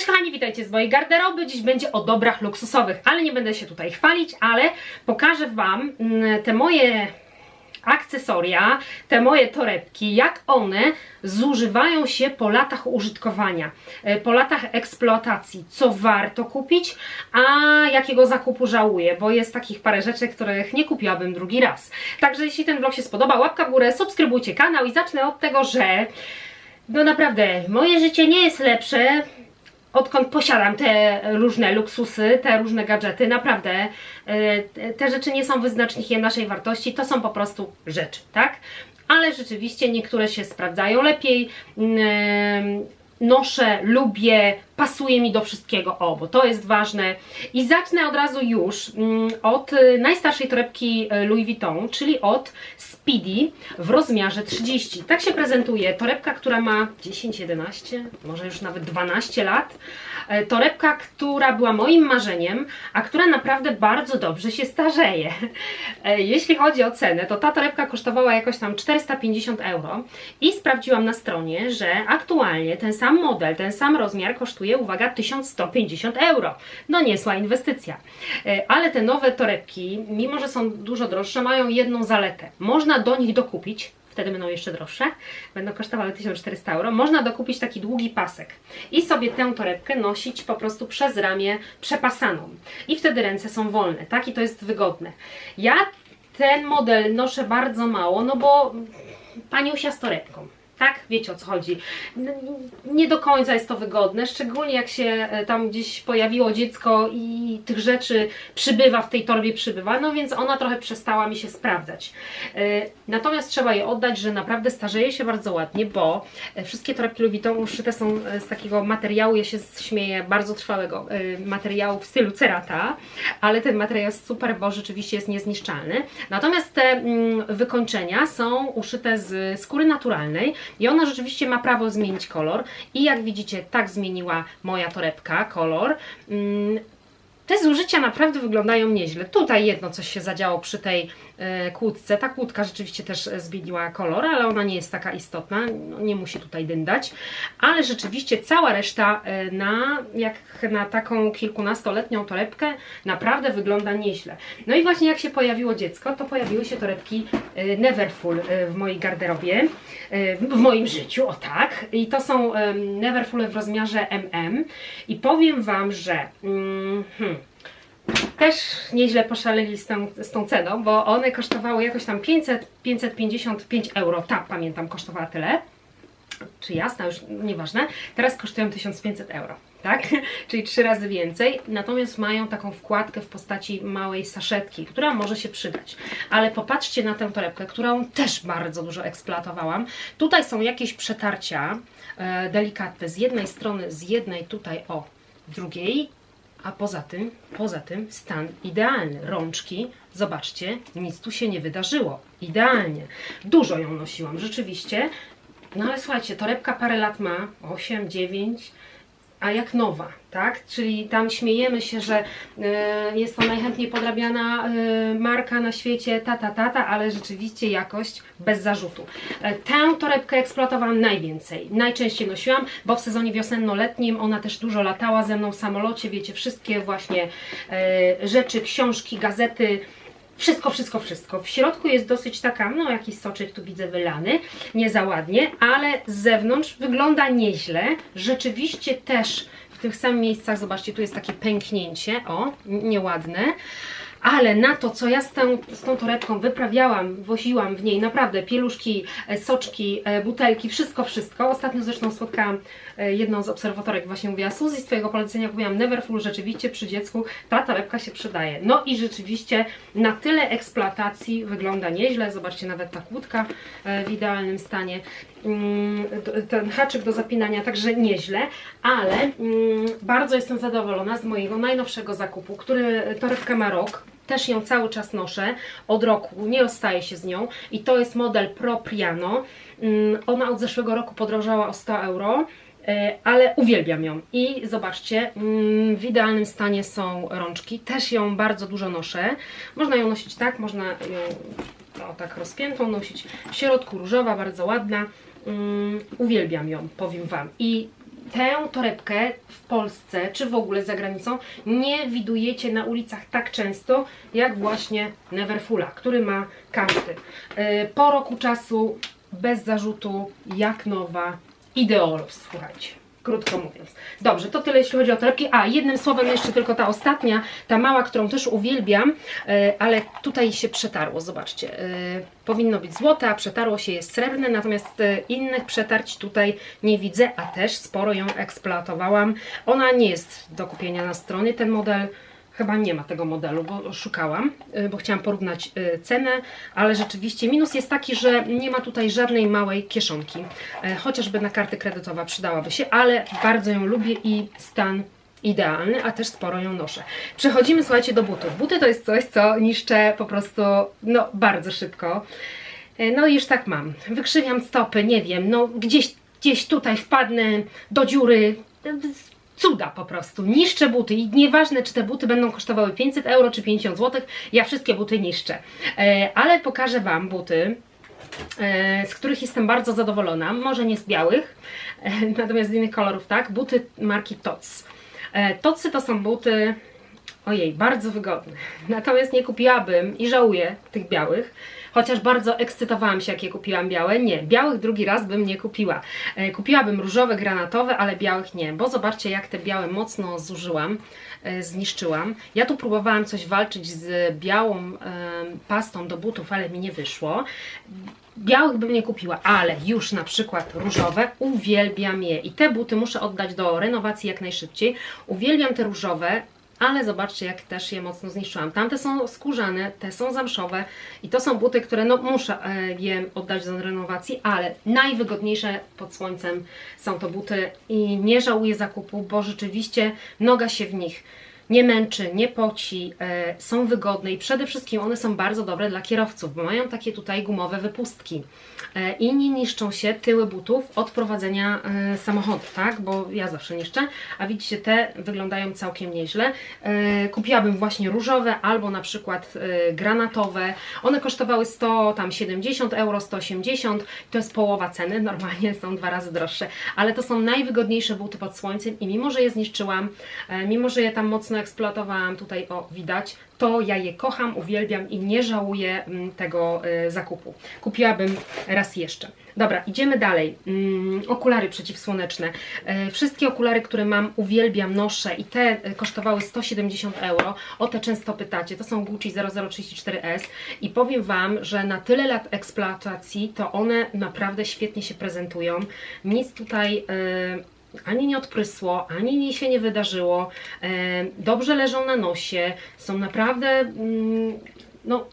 Cześć kochani, witajcie z mojej garderoby. Dziś będzie o dobrach luksusowych, ale nie będę się tutaj chwalić, ale pokażę Wam mm, te moje akcesoria, te moje torebki, jak one zużywają się po latach użytkowania, e, po latach eksploatacji, co warto kupić, a jakiego zakupu żałuję, bo jest takich parę rzeczy, których nie kupiłabym drugi raz. Także jeśli ten vlog się spodoba, łapka w górę, subskrybujcie kanał i zacznę od tego, że no naprawdę, moje życie nie jest lepsze, odkąd posiadam te różne luksusy, te różne gadżety. Naprawdę, e, te- rzeczy nie są wyznacznikiem naszej wartości, to są po prostu rzeczy, tak? Ale rzeczywiście niektóre się sprawdzają lepiej. mm, Noszę, lubię, pasuje mi do wszystkiego, o, bo to jest ważne. I zacznę od razu już mm, od y, najstarszej torebki y, Louis Vuitton, czyli od Speedy w rozmiarze 30. Tak się prezentuje torebka, która ma 10, 11, może już nawet 12 lat. E, Torebka, która była moim marzeniem, a która naprawdę bardzo dobrze się starzeje. E, Jeśli chodzi o cenę, to ta torebka kosztowała jakoś tam 450 euro i sprawdziłam na stronie, że aktualnie ten sam model, ten sam rozmiar kosztuje, uwaga, 1150 euro. No niezła inwestycja. E, Ale te nowe torebki, mimo że są dużo droższe, mają jedną zaletę. Można do nich dokupić wtedy będą jeszcze droższe, będą kosztowały 1400 euro. Można dokupić taki długi pasek i sobie tę torebkę nosić po prostu przez ramię przepasaną. I wtedy ręce są wolne, tak? I to jest wygodne. Ja ten model noszę bardzo mało, no bo paniusia z torebką. Tak, wiecie o co chodzi. Nie do końca jest to wygodne, szczególnie jak się e, tam gdzieś pojawiło dziecko i tych rzeczy przybywa, w tej torbie przybywa, no więc ona trochę przestała mi się sprawdzać. E, Natomiast trzeba je oddać, że naprawdę starzeje się bardzo ładnie, bo e, wszystkie torebki Louis Vuitton uszyte są z takiego materiału, ja się śmieję, bardzo trwałego materiału w stylu cerata, ale ten materiał jest super, bo rzeczywiście jest niezniszczalny. Natomiast te mm, wykończenia są uszyte z skóry naturalnej i ona rzeczywiście ma prawo zmienić kolor i jak widzicie, tak zmieniła moja torebka kolor. Te zużycia naprawdę wyglądają nieźle. Tutaj jedno coś się zadziało przy tej e, kłódce. Ta kłódka rzeczywiście też e, zmieniła kolor, ale ona nie jest taka istotna, no, nie musi tutaj dyndać. Ale rzeczywiście cała reszta e, na, jak na taką kilkunastoletnią torebkę naprawdę wygląda nieźle. No i właśnie jak się pojawiło dziecko, to pojawiły się torebki Neverfull w mojej garderobie, w moim życiu, o tak. I to są Neverfull w rozmiarze MM. I powiem Wam, że... Mm, hmm, też nieźle poszaleli z tą, z tą ceną, bo one kosztowały jakoś tam 500, 555 euro. Ta, pamiętam, kosztowała tyle. Czy jasna, już nieważne. Teraz kosztują 1500 euro, tak? Czyli trzy razy więcej. Natomiast mają taką wkładkę w postaci małej saszetki, która może się przydać. Ale popatrzcie na tę torebkę, którą też bardzo dużo eksploatowałam. Tutaj są jakieś przetarcia e, delikatne z jednej strony, z jednej tutaj o drugiej a poza tym, poza tym stan idealny. Rączki, zobaczcie, nic tu się nie wydarzyło. Idealnie. Dużo ją nosiłam, rzeczywiście. No ale słuchajcie, torebka parę lat ma, 8, 9, a jak nowa, tak? Czyli tam śmiejemy się, że e, jest to najchętniej podrabiana e, marka na świecie, tata, tata, ale rzeczywiście jakość bez zarzutu. E, tę torebkę eksploatowałam najwięcej, najczęściej nosiłam, bo w sezonie wiosenno-letnim ona też dużo latała ze mną w samolocie, wiecie, wszystkie właśnie rzeczy, książki, gazety, wszystko, wszystko, wszystko. W środku jest dosyć taka, no jakiś soczek tu widzę wylany, nie za ładnie, ale z zewnątrz wygląda nieźle. Rzeczywiście też w tych samych miejscach, zobaczcie, tu jest takie pęknięcie, o, nieładne. Ale na to, co ja z tą, z tą torebką wyprawiałam, woziłam w niej naprawdę pieluszki, e, soczki, e, butelki, wszystko, wszystko. Ostatnio zresztą spotkałam e, jedną z obserwatorek, właśnie mówiła Suzy, z Twojego polecenia kupiłam Neverfull, rzeczywiście przy dziecku ta torebka się przydaje. No i rzeczywiście na tyle eksploatacji wygląda nieźle. Zobaczcie, nawet ta kłódka w idealnym stanie. Mm, Ten haczyk do zapinania także nieźle, ale mm, bardzo jestem zadowolona z mojego najnowszego zakupu, który torebka ma rok. Też ją cały czas noszę od roku, nie rozstaję się z nią i to jest model Pro Priano. Mm, Ona od zeszłego roku podrożała o 100 euro. E, ale uwielbiam ją. I zobaczcie, mm, w idealnym stanie są rączki. Też ją bardzo dużo noszę. Można ją nosić tak, można ją o, tak rozpiętą nosić. W środku różowa, bardzo ładna. Mm, Uwielbiam ją, powiem Wam. I tę torebkę w Polsce, czy w ogóle za granicą, nie widujecie na ulicach tak często, jak właśnie Neverfulla, który ma każdy. E, Po roku czasu, bez zarzutu, jak nowa, ideolus, słuchajcie. Krótko mówiąc. Dobrze, to tyle jeśli chodzi o torebki. A, jednym słowem jeszcze tylko ta ostatnia, ta mała, którą też uwielbiam, e, ale tutaj się przetarło, zobaczcie. e, Powinno być złote, a przetarło się jest srebrne, natomiast e, innych przetarć tutaj nie widzę, a też sporo ją eksploatowałam. Ona nie jest do kupienia na stronie, ten model Chyba nie ma tego modelu, bo szukałam, y, bo chciałam porównać y, cenę, ale rzeczywiście minus jest taki, że nie ma tutaj żadnej małej kieszonki. E, Chociażby na karty kredytowa przydałaby się, ale bardzo ją lubię i stan idealny, a też sporo ją noszę. Przechodzimy, słuchajcie, do butów. Buty to jest coś, co niszczę po prostu no, bardzo szybko. E, No i już tak mam. Wykrzywiam stopy, nie wiem, no gdzieś, gdzieś tutaj wpadnę do dziury. Cuda po prostu. Niszczę buty i nieważne, czy te buty będą kosztowały 500 euro czy 50 zł, ja wszystkie buty niszczę. E, ale pokażę Wam buty, e, z których jestem bardzo zadowolona. Może nie z białych, e, natomiast z innych kolorów, tak? Buty marki TOTS. TOTSy to są buty, ojej, bardzo wygodne. Natomiast nie kupiłabym i żałuję tych białych. Chociaż bardzo ekscytowałam się, jak je kupiłam białe. Nie, białych drugi raz bym nie kupiła. E, kupiłabym różowe, granatowe, ale białych nie, bo zobaczcie, jak te białe mocno zużyłam, e, zniszczyłam. Ja tu próbowałam coś walczyć z białą pastą do butów, ale mi nie wyszło. Białych bym nie kupiła, ale już na przykład różowe uwielbiam je i te buty muszę oddać do renowacji jak najszybciej. Uwielbiam te różowe, ale zobaczcie, jak też je mocno zniszczyłam. Tamte są skórzane, te są zamszowe i to są buty, które no muszę e, je oddać do renowacji, ale najwygodniejsze pod słońcem są to buty i nie żałuję zakupu, bo rzeczywiście noga się w nich nie męczy, nie poci, e, są wygodne i przede wszystkim one są bardzo dobre dla kierowców, bo mają takie tutaj gumowe wypustki e, i nie niszczą się tyły butów od prowadzenia e, samochodu, tak? Bo ja zawsze niszczę, a widzicie, te wyglądają całkiem nieźle. E, kupiłabym właśnie różowe albo na przykład granatowe. One kosztowały 100, tam 70 euro, 180, to jest połowa ceny, normalnie są dwa razy droższe, ale to są najwygodniejsze buty pod słońcem i mimo, że je zniszczyłam, mimo, że je tam mocno eksploatowałam, tutaj o widać, to ja je kocham, uwielbiam i nie żałuję mm, tego e, zakupu. Kupiłabym raz jeszcze. Dobra, idziemy dalej. Mm, okulary przeciwsłoneczne. E, wszystkie okulary, które mam, uwielbiam, noszę i te e, kosztowały 170 euro. O te często pytacie. To są Gucci 0034S i powiem Wam, że na tyle lat eksploatacji to one naprawdę świetnie się prezentują. Nic tutaj... E, ani nie odprysło, ani nic się nie wydarzyło. E, dobrze leżą na nosie, są naprawdę mm, no,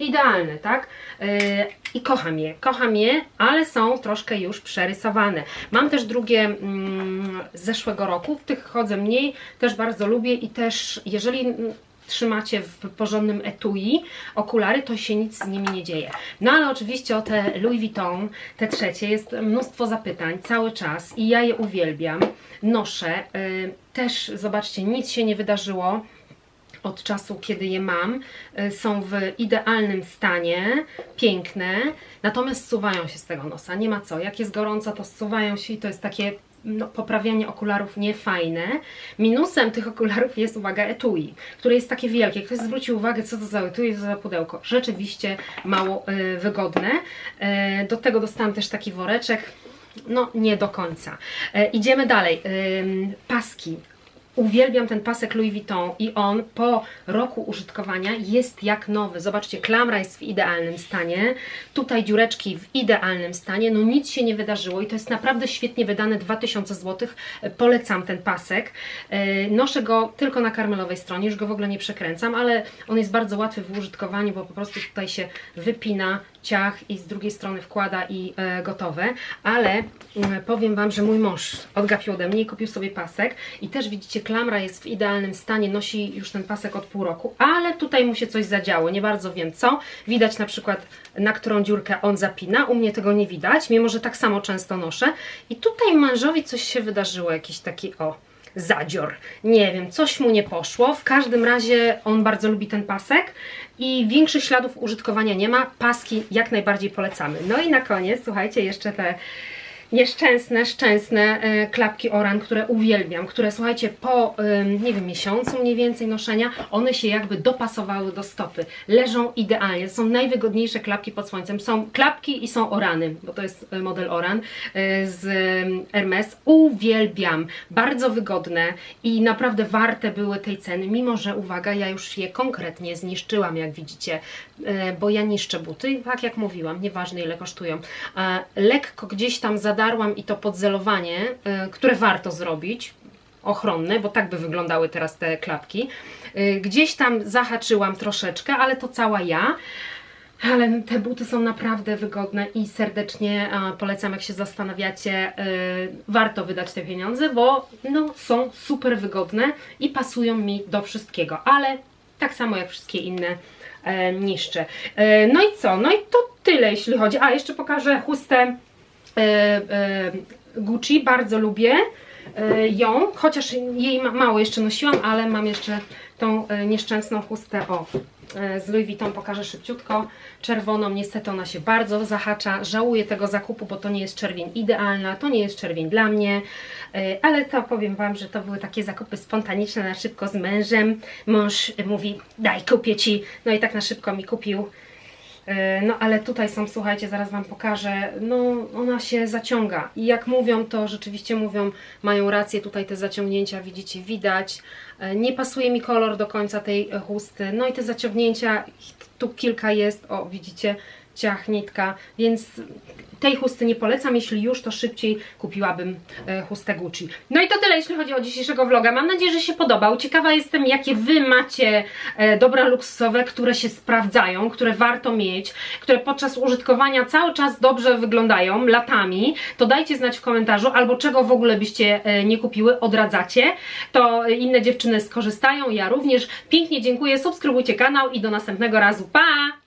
idealne, tak? E, I kocham je, kocham je, ale są troszkę już przerysowane. Mam też drugie mm, z zeszłego roku, w tych chodzę mniej, też bardzo lubię i też jeżeli mm, trzymacie w porządnym etui okulary, to się nic z nimi nie dzieje. No ale oczywiście o te Louis Vuitton, te trzecie, jest mnóstwo zapytań cały czas i ja je uwielbiam, noszę. y, Też zobaczcie, nic się nie wydarzyło od czasu, kiedy je mam. Y, Są w idealnym stanie, piękne, natomiast zsuwają się z tego nosa. Nie ma co. Jak jest gorąco, to zsuwają się i to jest takie no, poprawianie okularów niefajne. Minusem tych okularów jest, uwaga, etui, które jest takie wielkie. Ktoś zwrócił uwagę, co to za etui, co za pudełko. Rzeczywiście mało y, wygodne. Y, do tego dostałam też taki woreczek. No, nie do końca. E, idziemy dalej. Ym, paski. Uwielbiam ten pasek Louis Vuitton i on po roku użytkowania jest jak nowy. Zobaczcie, klamra jest w idealnym stanie, tutaj dziureczki w idealnym stanie, no nic się nie wydarzyło i to jest naprawdę świetnie wydane 2000 zł. Polecam ten pasek. E, Noszę go tylko na karmelowej stronie, już go w ogóle nie przekręcam, ale on jest bardzo łatwy w użytkowaniu, bo po prostu tutaj się wypina ciach i z drugiej strony wkłada i e, gotowe, ale mm, powiem Wam, że mój mąż odgapił ode mnie i kupił sobie pasek i też widzicie, klamra jest w idealnym stanie, nosi już ten pasek od pół roku, ale tutaj mu się coś zadziało, nie bardzo wiem co. Widać na przykład, na którą dziurkę on zapina, u mnie tego nie widać, mimo że tak samo często noszę i tutaj mężowi coś się wydarzyło, jakiś taki o zadzior. Nie wiem, coś mu nie poszło. W każdym razie on bardzo lubi ten pasek i większych śladów użytkowania nie ma. Paski jak najbardziej polecamy. No i na koniec, słuchajcie, jeszcze te nieszczęsne, szczęsne e, klapki Oran, które uwielbiam, które słuchajcie, po nie wiem, miesiącu mniej więcej noszenia, one się jakby dopasowały do stopy. Leżą idealnie, są najwygodniejsze klapki pod słońcem. Są klapki i są Orany, bo to jest e, model Oran e, z Hermes. Uwielbiam, bardzo wygodne i naprawdę warte były tej ceny, mimo że uwaga, ja już je konkretnie zniszczyłam, jak widzicie, bo ja niszczę buty, tak jak mówiłam, nieważne ile kosztują. Lekko gdzieś tam zadarłam i to podzelowanie, e, które warto zrobić, ochronne, bo tak by wyglądały teraz te klapki. E, Gdzieś tam zahaczyłam troszeczkę, ale to cała ja. Ale te buty są naprawdę wygodne i serdecznie polecam, jak się zastanawiacie, e, warto wydać te pieniądze, bo no, są super wygodne i pasują mi do wszystkiego, ale tak samo jak wszystkie inne e, niszcze. E, no i co? No i to tyle, jeśli chodzi. A, jeszcze pokażę chustę Gucci, bardzo lubię e, ją, chociaż jej ma- mało jeszcze nosiłam, ale mam jeszcze tą e, nieszczęsną chustę, o, e, z Louis Vuitton pokażę szybciutko, czerwoną, niestety ona się bardzo zahacza, żałuję tego zakupu, bo to nie jest czerwień idealna, to nie jest czerwień dla mnie, e, ale to powiem Wam, że to były takie zakupy spontaniczne na szybko z mężem, mąż mówi daj kupię Ci, no i tak na szybko mi kupił E, No ale tutaj są, słuchajcie, zaraz Wam pokażę, no ona się zaciąga. I jak mówią, to rzeczywiście mówią, mają rację, tutaj te zaciągnięcia widzicie, widać, E, nie pasuje mi kolor do końca tej e, chusty, no i te zaciągnięcia, tu kilka jest, o widzicie, ciach, nitka, więc tej chusty nie polecam, jeśli już, to szybciej kupiłabym e, chustę Gucci. No i to tyle, jeśli chodzi o dzisiejszego vloga. Mam nadzieję, że się podobał. Ciekawa jestem, jakie Wy macie e, dobra luksusowe, które się sprawdzają, które warto mieć, które podczas użytkowania cały czas dobrze wyglądają, latami. To dajcie znać w komentarzu, albo czego w ogóle byście e, nie kupiły, odradzacie. To inne dziewczyny skorzystają, ja również. Pięknie dziękuję, subskrybujcie kanał i do następnego razu. Pa!